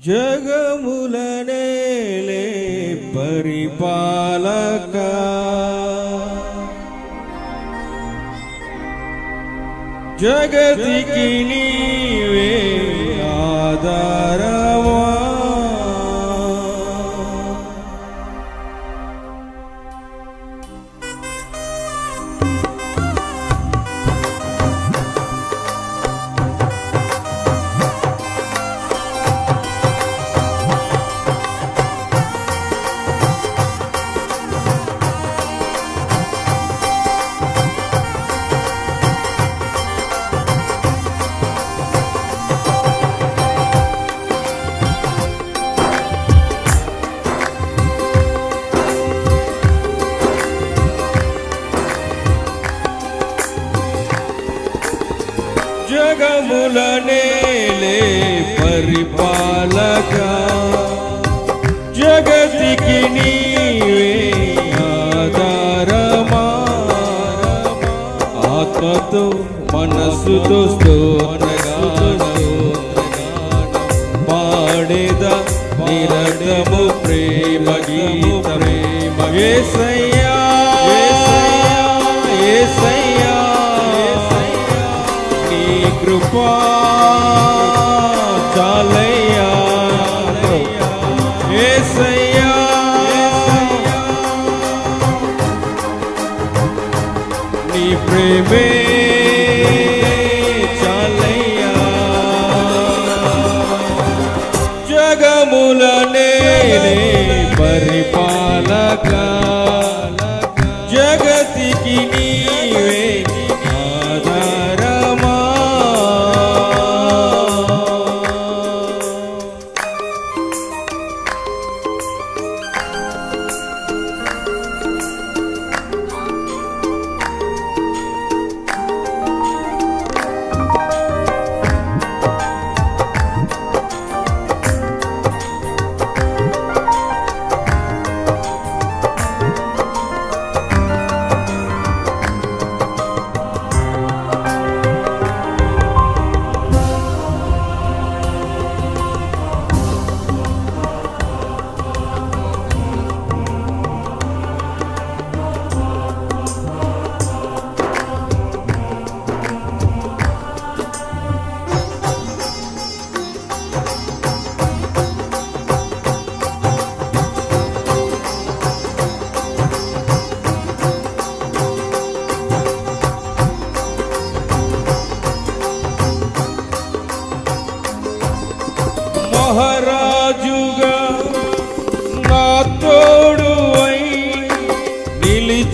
జగములనేలే పరిపాలక జగతికి నీవే ఆత్మతో మనస్సుతో స్తోత్రగానము. పాడేద నిరతము ప్రేమ గీతమే. యేసయ్యా యేసయ్యా నీ కృపా చాలయ్యా. యేసయ్యా ప్రేమే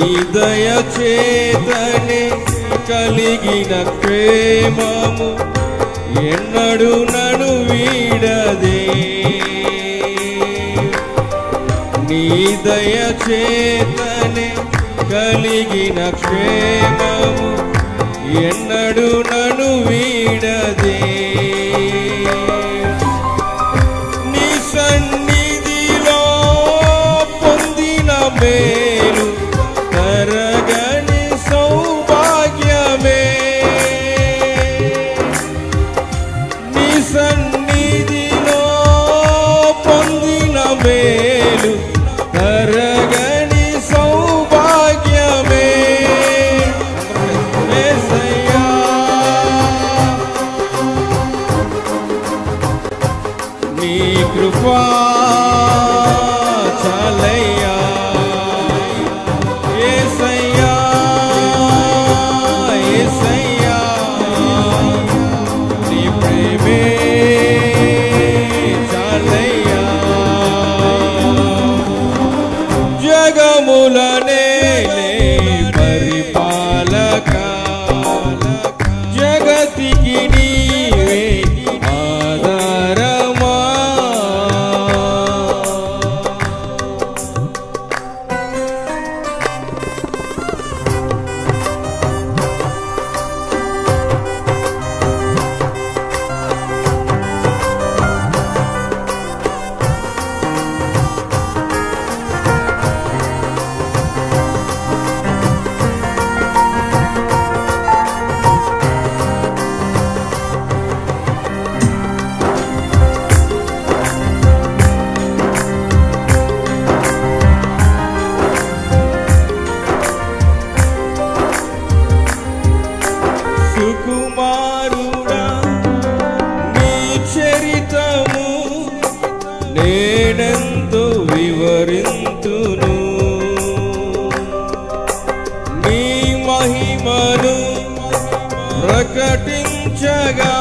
నీ దయ కలిగిన ప్రేమము ఎన్నడు నను వీడదే. నీ దయచేతనే కలిగిన ప్రేమము ఎన్నడు నను వీడదే. మహిమను ప్రకటించగా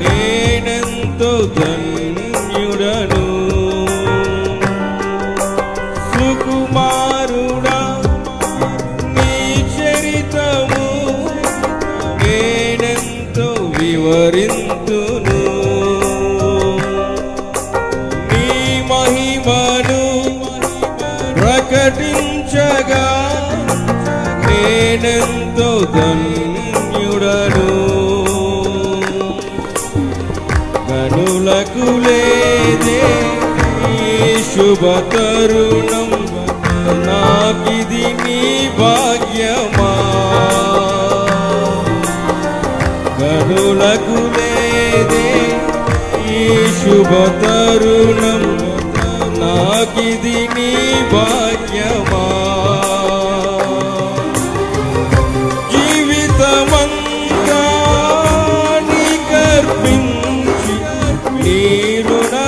నేనెంతో ధన్యుడను. ధన్యుడను గనులకు లేదే శుభతరుణం నాకిది మీ భాగ్యమా. గనులకు లేదే ఈ శుభ నాకిది మీ భాగ్యమా. నీ రుణమునే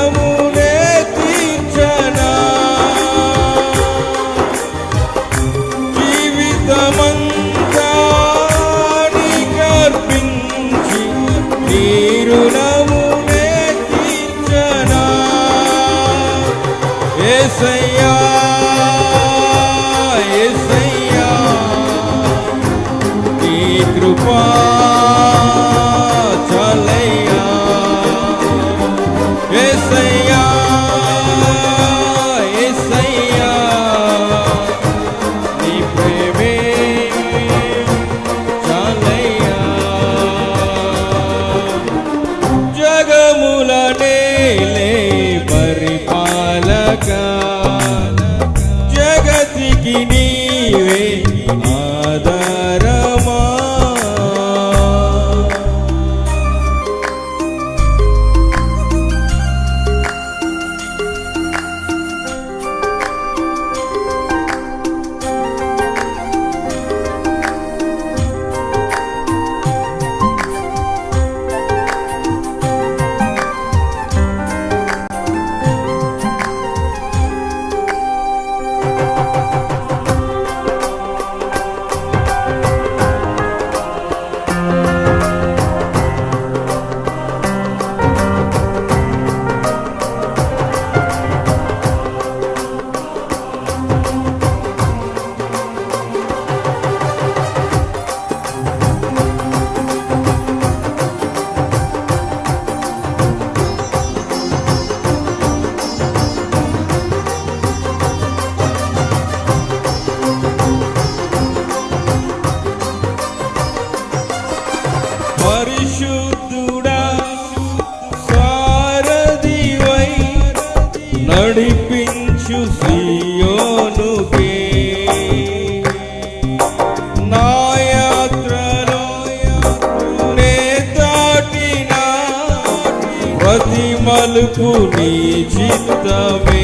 ప్రతి మలుపు నీ చిత్తమే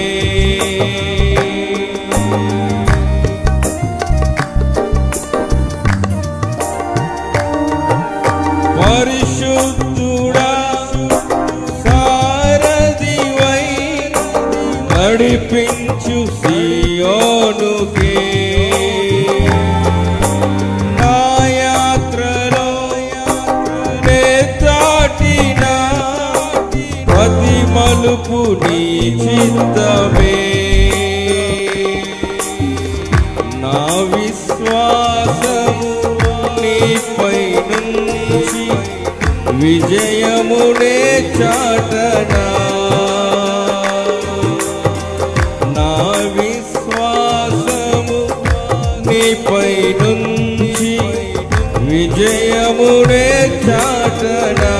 మలుపు నీ చిత్తమే నా విశ్వాసము నీపై నుంచి విజయమునే చాటనా. నా విశ్వాసము నీపై నుంచి విజయమునే చాటనా.